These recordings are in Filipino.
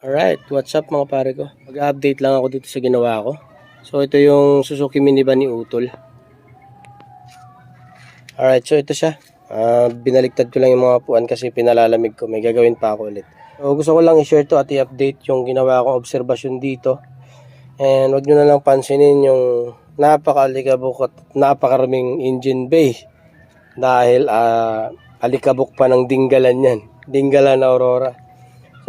Alright, what's up mga pare ko? Mag-update lang ako dito sa ginawa ko. So ito yung Suzuki Minivan ni Utol. Alright, so ito siya. Ah, binaliktad ko lang yung mga puan kasi pinalalamig ko. May gagawin pa ako ulit. So gusto ko lang i-share to at i-update yung ginawa kong obserbasyon dito. And wag nyo na lang pansinin yung napaka-alikabok at napakaraming engine bay. Dahil ah, alikabok pa ng dinggalan yan. Dinggalan Aurora.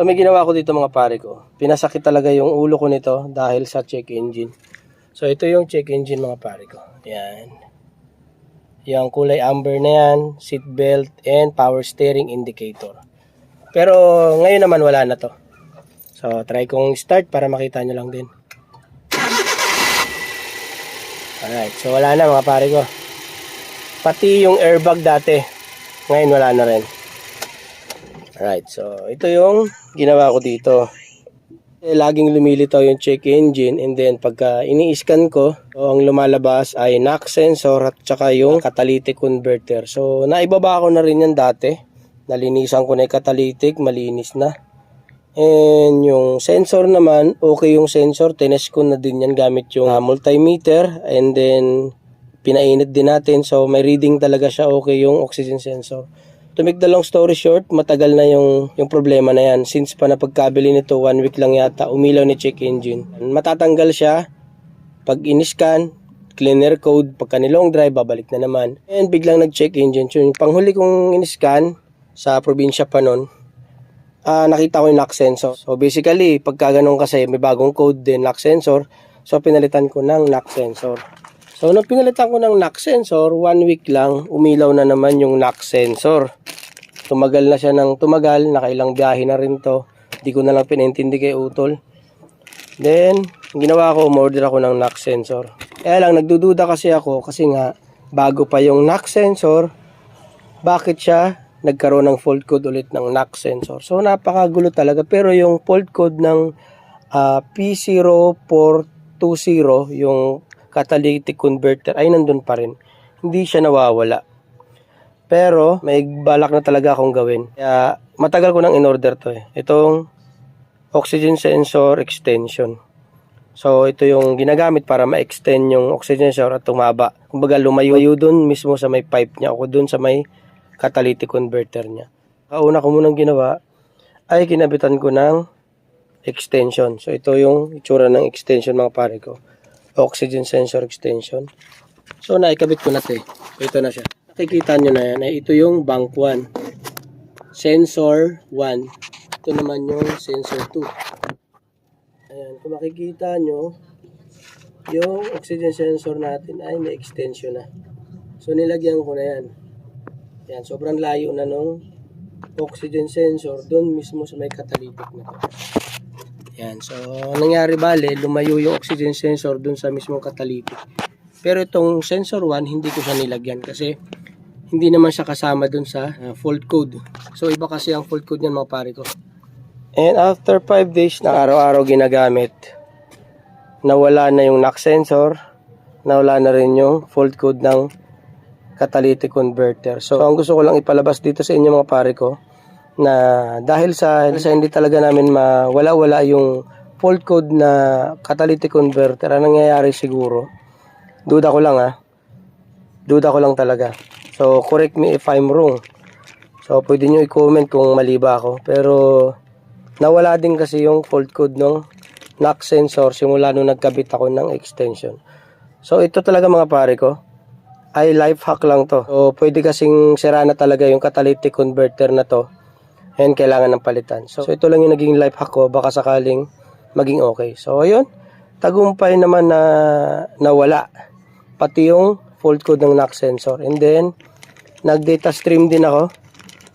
So may ginawa ko dito mga pare ko. Pinasakit talaga yung ulo ko nito dahil sa check engine. So ito yung check engine mga pare ko. Yan. Yung kulay amber na yan, seat belt, and power steering indicator. Pero ngayon naman wala na to. So try kong start para makita nyo lang din. Alright, so wala na mga pare ko. Pati yung airbag dati, ngayon wala na rin. Alright, so ito yung ginawa ko dito. Eh, laging lumilitaw yung check engine and then pagka ini-scan ko, so, ang lumalabas ay knock sensor at saka yung catalytic converter. So naibaba ko na rin yan dati. Nalinisan ko na yung catalytic, malinis na. And yung sensor naman, okay yung sensor. Tines ko na din yan gamit yung ah, multimeter and then pinainit din natin. So may reading talaga siya okay yung oxygen sensor. To make the long story short, matagal na yung, yung problema na yan. Since pa napagkabili nito, one week lang yata, umilaw ni check engine. Matatanggal siya, pag in-scan, cleaner code, pagka ni-long drive, babalik na naman. And biglang nag-check engine. So, yung panghuli kong in-scan sa probinsya pa nun, ah nakita ko yung knock sensor. So basically, pagka ganun kasi may bagong code din, knock sensor. So pinalitan ko ng knock sensor. So nung pinalitan ko ng knock sensor, one week lang, umilaw na naman yung knock sensor. Tumagal na siya ng tumagal, nakailang biyahe na rin to. Hindi ko na lang pinintindi kay Utol. Then, ginawa ko, umorder ako ng knock sensor. Kaya lang, nagdududa kasi ako kasi nga, bago pa yung knock sensor, bakit siya nagkaroon ng fault code ulit ng knock sensor. So napakagulo talaga pero yung fault code ng ah, P0420 yung catalytic converter ay nandun pa rin. Hindi siya nawawala. Pero may balak na talaga akong gawin. Kaya matagal ko nang in-order to eh. Itong oxygen sensor extension. So ito yung ginagamit para ma-extend yung oxygen sensor at tumaba. Kumbaga lumayo dun mismo sa may pipe niya o dun sa may catalytic converter niya. Kauna ko munang ginawa ay kinabitan ko ng extension. So ito yung itsura ng extension mga pare ko. Oxygen sensor extension. So naikabit ko na ito eh. Ito na siya. Nakikita nyo na yan. Ay, ito yung bank 1. Sensor 1. Ito naman yung sensor 2. Ayan. Kung makikita nyo, yung oxygen sensor natin ay may extension na. So nilagyan ko na yan. Yan, sobrang layo na nung oxygen sensor doon mismo sa may catalytic na to. Yan, so ang nangyari bale, lumayo yung oxygen sensor doon sa mismong catalytic. Pero itong sensor 1, hindi ko siya nilagyan kasi hindi naman siya kasama doon sa uh, fault code. So iba kasi ang fault code niyan mga pare ko. And after 5 days na araw-araw ginagamit, nawala na yung knock sensor, nawala na rin yung fault code ng catalytic converter. So, ang gusto ko lang ipalabas dito sa inyo mga pare ko, na dahil sa, sa hindi talaga namin mawala-wala yung fault code na catalytic converter, ang nangyayari siguro, duda ko lang ah, duda ko lang talaga. So, correct me if I'm wrong. So, pwede nyo i-comment kung mali ba ako. Pero, nawala din kasi yung fault code ng knock sensor simula nung nagkabit ako ng extension. So, ito talaga mga pare ko ay life hack lang to. So, pwede kasing sira na talaga yung catalytic converter na to and kailangan ng palitan. So, ito lang yung naging life hack ko. Baka sakaling maging okay. So, ayun. Tagumpay naman na nawala. Pati yung fault code ng knock sensor. And then, nag-data stream din ako.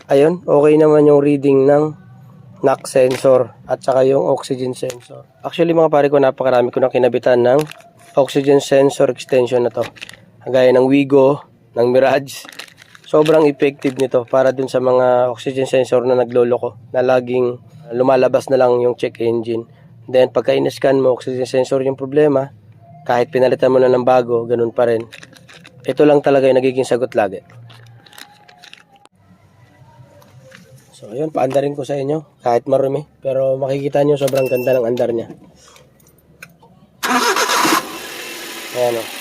Ayun, okay naman yung reading ng knock sensor at saka yung oxygen sensor. Actually mga pare ko, napakarami ko na kinabitan ng oxygen sensor extension na to. Gaya ng Wigo, ng Mirage. Sobrang effective nito para dun sa mga oxygen sensor na nagloloko na laging lumalabas na lang yung check engine. Then pagka in-scan mo, oxygen sensor yung problema, kahit pinalitan mo na ng bago, ganun pa rin. Ito lang talaga yung nagiging sagot lagi. So, ayun, paandarin ko sa inyo. Kahit marumi. Pero makikita nyo, sobrang ganda ng andar niya. Ayan o.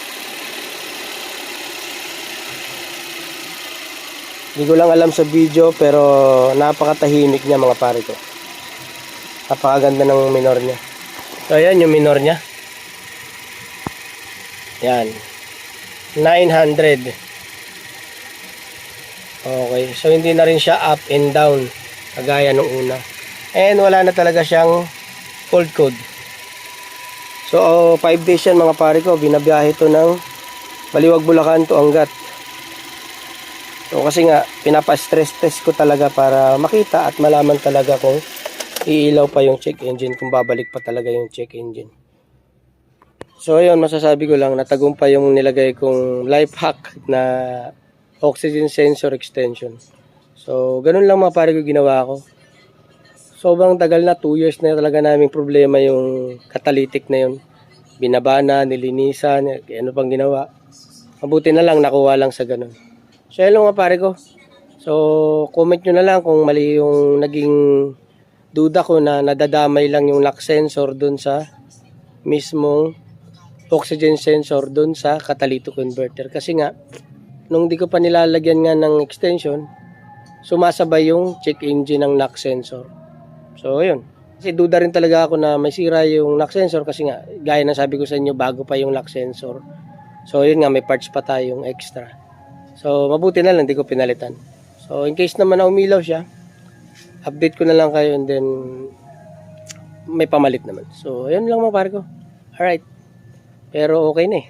Hindi ko lang alam sa video, pero napakatahimik niya mga pare ko. Napakaganda ng minor niya. So, ayan yung minor niya. Yan. 900. Okay. So, hindi na rin siya up and down. Kagaya nung una. And wala na talaga siyang cold code. So, 5 days yan mga pare ko. Binabiyahe to ng Baliwag Bulacan to Angat. So, kasi nga, pinapa-stress test ko talaga para makita at malaman talaga kung iilaw pa yung check engine, kung babalik pa talaga yung check engine. So, ayun, masasabi ko lang, natagumpay yung nilagay kong life hack na oxygen sensor extension. So, ganun lang mga pare ko ginawa ko. Sobrang tagal na, 2 years na talaga naming problema yung catalytic na yun. Binaba na, nilinisan, ano pang ginawa. Mabuti na lang, nakuha lang sa ganun. So, lang mga pare ko. So, comment nyo na lang kung mali yung naging duda ko na nadadamay lang yung lock sensor dun sa mismong oxygen sensor dun sa catalytic converter. Kasi nga, nung di ko pa nilalagyan nga ng extension, sumasabay yung check engine ng knock sensor. So, yun. Kasi duda rin talaga ako na may sira yung knock sensor kasi nga, gaya ng sabi ko sa inyo, bago pa yung knock sensor. So, yun nga, may parts pa tayong extra. So, mabuti na lang, di ko pinalitan. So, in case naman na umilaw siya, update ko na lang kayo and then may pamalit naman. So, yun lang mga pare ko. Alright. Pero okay na eh.